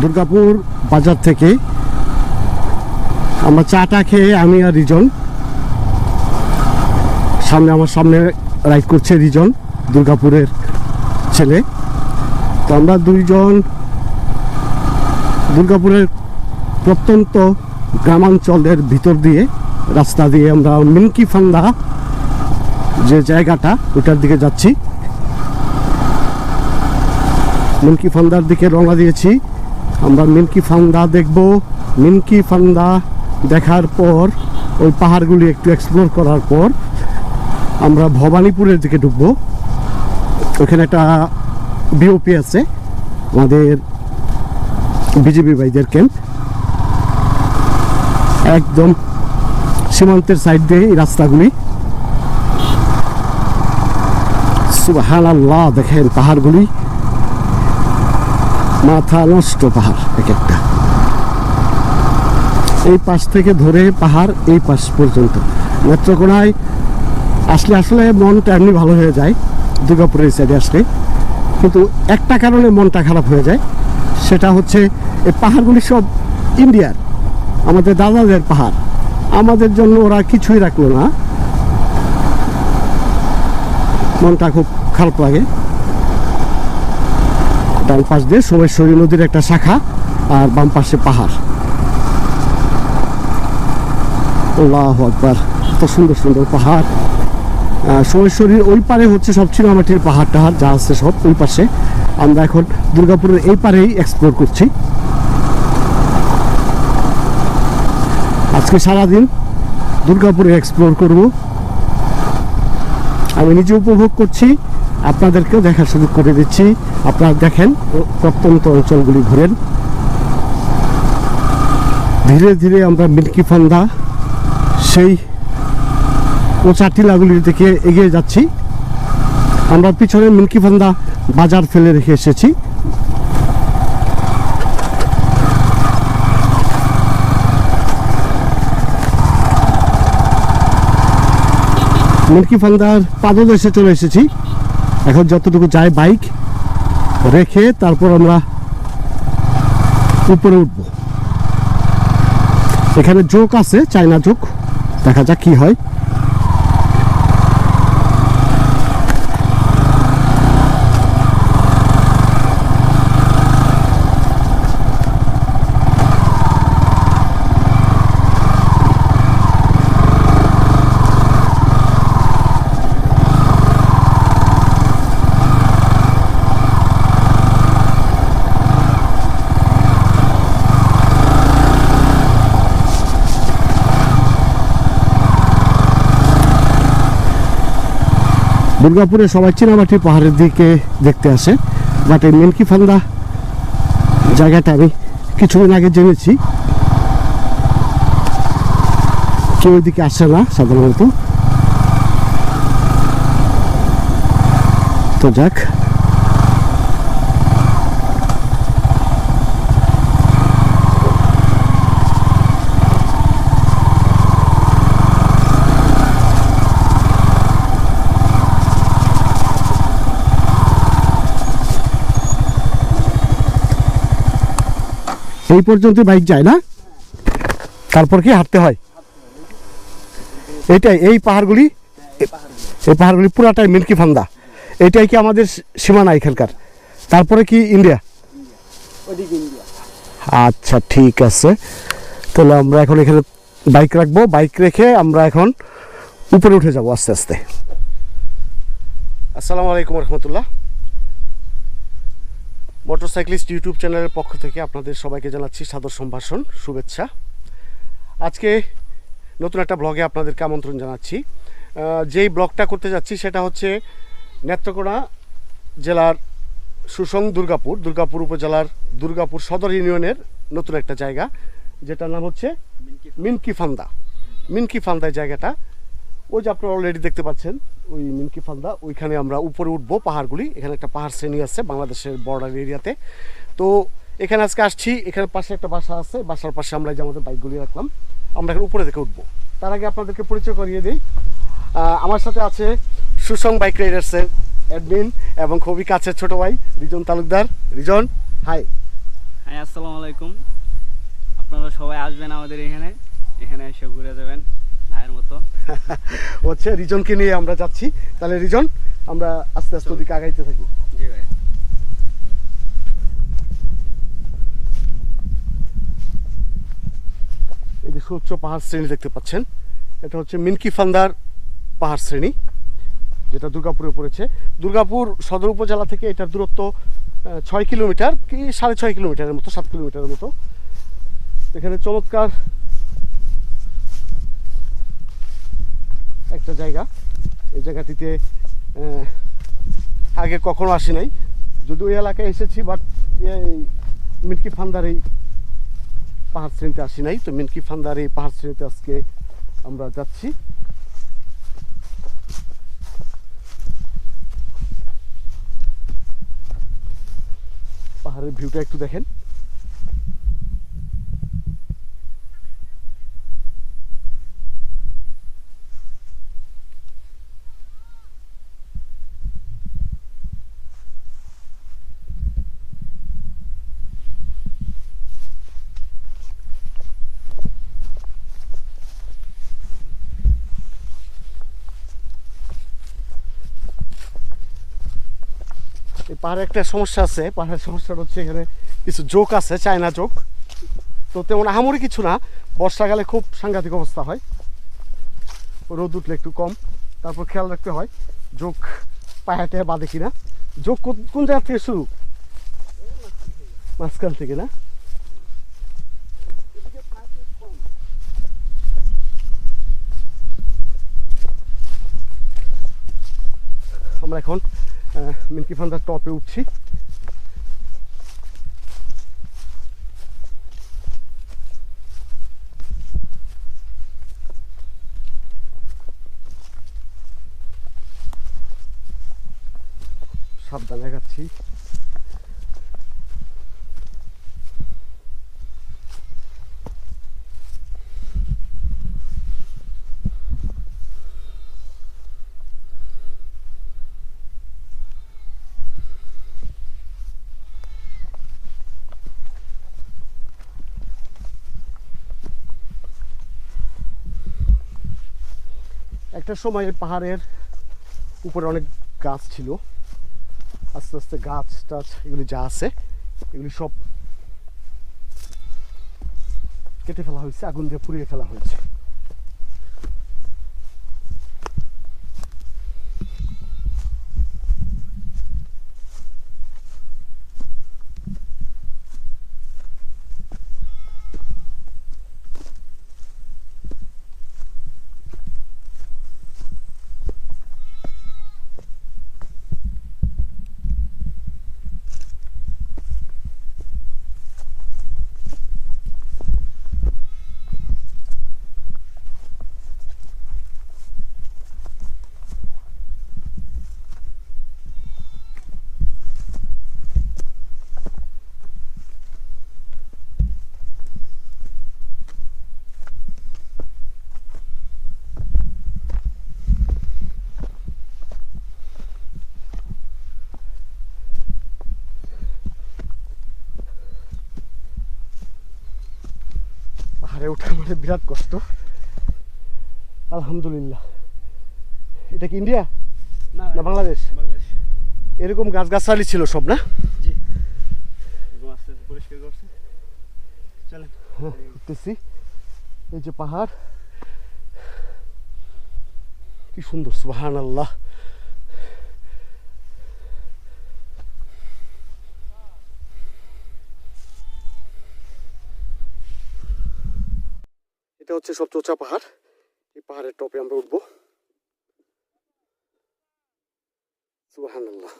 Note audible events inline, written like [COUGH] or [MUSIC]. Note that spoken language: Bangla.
দুর্গাপুর বাজার থেকে আমরা চাটা খেয়ে আমি আর রিজন সামনে আমার সামনে রাইড করছে রিজন, দুর্গাপুরের ছেলে। তো আমরা দুইজন দুর্গাপুরের প্রত্যন্ত গ্রামাঞ্চলের ভিতর দিয়ে, রাস্তা দিয়ে আমরা মিনকি ফান্দা যে জায়গাটা ওটার দিকে যাচ্ছি। মিনকি ফান্দার দিকে রওনা দিয়েছি। আমরা মিল্কি ফান্দা দেখব। মিল্কি ফান্দা দেখার পর, ওই পাহাড়গুলি একটু এক্সপ্লোর করার পর, আমরা ভবানীপুরের দিকে ঢুকবো। ওখানে একটা বিওপি আছে, আমাদের বিজেপি ভাইদের ক্যাম্প একদম সীমান্তের সাইড দিয়ে এই রাস্তাগুলি। সুবাহান আল্লাহ দেখেন পাহাড়গুলি। মাথা নষ্ট পাহাড়, এক একটা। এই পাশ থেকে ধরে পাহাড় এই পাশ পর্যন্ত। নেত্রকোনায় আসলে আসলে মনটা এমনি ভালো হয়ে যায়, দুর্গাপুরের সাইডে আসলে। কিন্তু একটা কারণে মনটা খারাপ হয়ে যায়, সেটা হচ্ছে এই পাহাড়গুলি সব ইন্ডিয়ার, আমাদের দাদাদের পাহাড়। আমাদের জন্য ওরা কিছুই রাখল না। মনটা খুব খারাপ লাগে। ডান পাশ দিয়ে সোমেশ্বরী নদীর একটা শাখা আর বাম পাশে পাহাড়। আল্লাহ আকবার এত সুন্দর সুন্দর পাহাড়। সোমেশ্বরীর ওই পারে হচ্ছে সব চিনামাটির পাহাড় টাহাড় যা আছে সব ওই পাশে। আমরা এখন দুর্গাপুরের এই পারেই এক্সপ্লোর করছি। আজকে সারাদিন দুর্গাপুরে এক্সপ্লোর করব। আমি নিজে উপভোগ করছি। আপনাদেরকেও দেখার সুযোগ করে দিচ্ছি। আপনারা দেখেন, প্রত্যন্ত অঞ্চলগুলি ঘুরেন। ধীরে ধীরে আমরা মিল্কি ফান্দা, সেই উঁচা টিলাগুলির দিকে এগিয়ে যাচ্ছি। আমরা পিছনে মিল্কি ফান্দা বাজার ফেলে রেখে এসেছি। মিল্কি ফান্দার পাদদেশে চলে এসেছি। এখন যতটুকু যায় বাইক রেখে তারপর আমরা উপরে উঠব। এখানে জোক আছে, চায়না জোক দেখা যাক কি হয়। দুর্গাপুরে সবাই চিনামাটি পাহাড়ের দিকে দেখতে আসে। বাট এই মেনকি ফান্দা? জায়গাটা আমি কিছুদিন আগে জেনেছি। কেউ দিকে আসে না সাধারণত। তো যাক এই পর্যন্ত বাইক যায় না? তারপর কি হাঁটতে হয়? এইটাই এই পাহাড়গুলি এই পাহাড়গুলি পুরাটাই মিল্কি ফান্দা। এটাই কি আমাদের সীমানা এখানকার? তারপরে কি ইন্ডিয়া? আচ্ছা ঠিক আছে। তাহলে আমরা এখন এখানে বাইক রাখব। বাইক রেখে আমরা এখন উপরে উঠে যাব আস্তে আস্তে। আসসালামু আলাইকুম রহমতুল্লাহ। মোটরসাইক্লিস্ট ইউটিউব চ্যানেলের পক্ষ থেকে আপনাদের সবাইকে জানাচ্ছি সাদর সম্ভাষণ শুভেচ্ছা। আজকে নতুন একটা ব্লগে আপনাদেরকে আমন্ত্রণ জানাচ্ছি। যেই ব্লগটা করতে যাচ্ছি সেটা হচ্ছে নেত্রকোনা জেলার সুসং দুর্গাপুর দুর্গাপুর উপজেলার দুর্গাপুর সদর ইউনিয়নের নতুন একটা জায়গা যেটার নাম হচ্ছে মিনকি ফান্দা। মিনকি ফান্দায় জায়গাটা। ওই যে আপনারা অলরেডি দেখতে পাচ্ছেন ওই মিনকি ফালদা ওইখানে আমরা উপরে উঠবো, পাহাড়গুলি। এখানে একটা পাহাড় শ্রেণি আছে বাংলাদেশের বর্ডার এরিয়াতে তো এখানে আজকে আসছি, এখানে পাশে একটা বাসা আছে, বাসার পাশে আমরা যে আমাদের বাইকগুলি রাখলাম, আমরা এখানে উপরে থেকে উঠবো। তার আগে আপনাদেরকে পরিচয় করিয়ে দিই। আমার সাথে আছে সুসং বাইক রাইডার্সের অ্যাডমিন এবং খুবই কাছের ছোট ভাই, রিজন তালুকদার। রিজন হাই হ্যাঁ আসসালামু আলাইকুম। আপনারা সবাই আসবেন আমাদের এখানে। এখানে এসে ঘুরে যাবেন। ভাইয়ের মতো। [LAUGHS] হচ্ছে রিজনকে নিয়ে আমরা যাচ্ছি। তাহলে রিজন আমরা আস্তে আস্তে ওদিকে আগাইতে থাকি। জি ভাই। এই যে সুউচ্চ পাহাড় শ্রেণি দেখতে পাচ্ছেন এটা হচ্ছে মিনকি ফান্দার পাহাড় শ্রেণি যেটা দুর্গাপুরে পড়েছে। দুর্গাপুর সদর উপজেলা থেকে এটার দূরত্ব ছয় কিলোমিটার কি সাড়ে ছয় কিলোমিটারের মতো সাত কিলোমিটারের মতো। এখানে চমৎকার একটা জায়গা। এই জায়গাটিতে আগে কখনো আসি নাই। যদি ওই এলাকায় এসেছি বাট এই মিনকি ফান্দার এই পাহাড় শ্রেণীতে আসি নাই। তো মিনকি ফান্দার এই পাহাড় শ্রেণীতে আজকে আমরা যাচ্ছি। পাহাড়ের ভিউটা একটু দেখেন। এই পাহাড়ে একটা সমস্যা আছে, পাহাড়ের সমস্যাটা হচ্ছে এখানে কিছু জোক আছে, চায়না জোক। তো তেমন আহামরি কিছু না, বর্ষাকালে খুব সাংঘাতিক অবস্থা হয়। রোদ উঠলে একটু কম, তারপর খেয়াল রাখতে হয় জোক পায়াতে বাদে কিনা। যোগ কোন- কোন জায়গা থেকে শুরু? মাঝখান থেকে না আমরা এখন আহ, মিল্কি ফান্ডার টপে উঠছি? সাবধানে যাচ্ছি একটা সময় পাহাড়ের উপরে অনেক গাছ ছিল। আস্তে আস্তে গাছ টাছ এগুলি যা আছে, এগুলি সব কেটে ফেলা হয়েছে, আগুন দিয়ে পুড়িয়ে ফেলা হয়েছে। পাহাড়ে ওঠা মানে বিরাট কষ্ট। আলহামদুলিল্লাহ। এটা কি ইন্ডিয়া? না বাংলাদেশ? বাংলাদেশ। এরকম গাছগাছালি ছিল সব না? জি। পরিষ্কার করছে। চলেন। হ্যাঁ উঠতেছি। এই যে পাহাড়। কি সুন্দর সুবাহান আল্লাহ এটা হচ্ছে সবচেয়ে উঁচা পাহাড়। এই পাহাড়ের টপে আমরা উঠবো। আল্লাহ